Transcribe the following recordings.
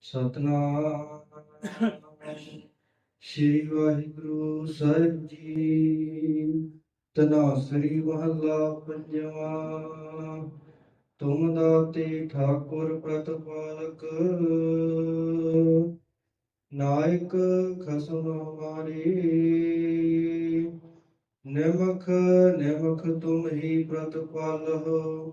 ਸਤਨਾਮ ਸ਼੍ਰੀ ਵਾਹਿਗੁਰੂ ਸਾਹਿਬ ਜੀ। ਤਨਾਸਰੀ ਮਹੱਲਾ ਪੰਜਵਾਂ। ਤੁਮ ਦਾਤੇ ਠਾਕੁਰ ਪ੍ਰਤਪਾਲਕ। ਨਾਇਕ ਖਸਮ ਹਮਾਰੇ। ਨਿਮਖ ਨਿਮਖ ਤੁਮ ਹੀ ਪ੍ਰਤਪਾਲਹੁ।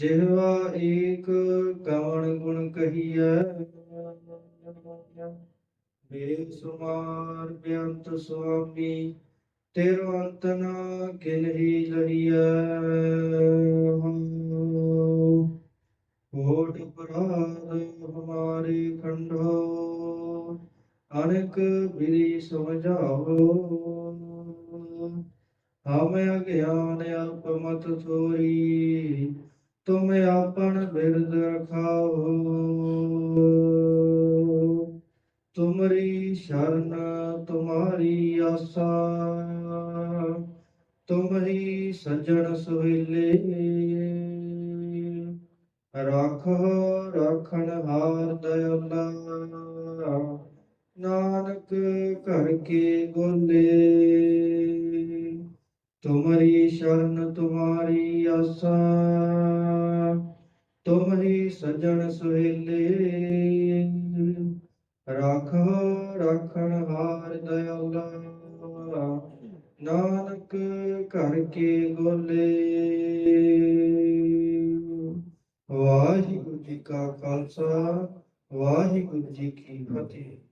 ਜਿਹਵਾ ਏਕ ਕਵਣ ਗੁਣ ਕਹੀਐ। ਬੇਸੁਮਾਰ ਬੇਅੰਤ ਸੁਆਮੀ, ਤੇਰੋ ਅੰਤ ਨਾ ਕਿਨਹੀ ਲਹੀਐ ਹੋਟ ਅਪਰਾਧ ਹਮਾਰੇ ਖੰਡੋ, ਅਨੇਕ ਵਿਧੀ ਸਮਝਾਓ ਹਮ ਅਗਿਆਨ ਅਲਪ ਮਤ ਥੋਰੀ ਤੁਮ ਆਪਣ ਬਿਰਦ ਰਖਾਓ। ਤੁਮਰੀ ਸ਼ਰਨ, ਤੁਮਾਰੀ ਆਸਾ। ਤੁਮ ਹੀ ਸਜਣ ਸੁਹੇਲੇ। ਰਾਖੋ, ਰਾਖਣ ਹਾਰ ਦਇਆਲਾ। ਨਾਨਕ ਘਰ ਕੇ ਗੋਲੇ। ਤੁਮਰੀ ਸ਼ਰਨ ਤੁਮਾਰੀ ਆਸਾ ਤੁਮ ਸਜਣ ਸੁਹੇਲੇ ਰਾਖੋ, ਰਾਖਣ ਹਾਰ ਦਇਆਲਾ। ਨਾਨਕ ਘਰ ਕੇ ਗੋਲੇ। ਵਾਹਿਗੁਰੂ ਜੀ ਕਾ ਖਾਲਸਾ, ਵਾਹਿਗੁਰੂ ਜੀ ਕੀ ਫਤਿਹ।